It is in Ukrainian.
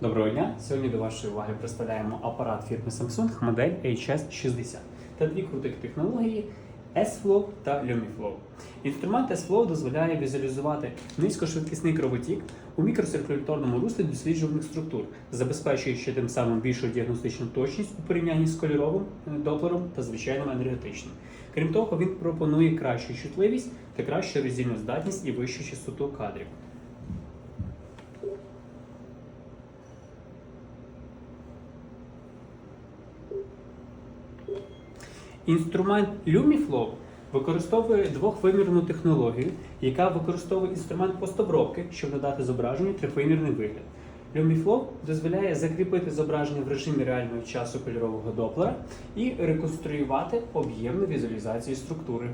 Доброго дня! Сьогодні до вашої уваги представляємо апарат фірми Samsung модель HS60 та дві крутих технології S-Flow та LumiFlow. Інструмент S-Flow дозволяє візуалізувати низькошвидкісний кровотік у мікроциркуляторному руслі досліджуваних структур, забезпечуючи тим самим більшу діагностичну точність у порівнянні з кольоровим е, доплером та звичайним енергетичним. Крім того, він пропонує кращу чутливість та кращу роздільну здатність і вищу частоту кадрів. Інструмент LumiFlow використовує двохвимірну технологію, яка використовує інструмент постобробки, щоб надати зображенню трьохвимірний вигляд. LumiFlow дозволяє закріпити зображення в режимі реального часу кольорового доплера і реконструювати об'ємну візуалізацію структури.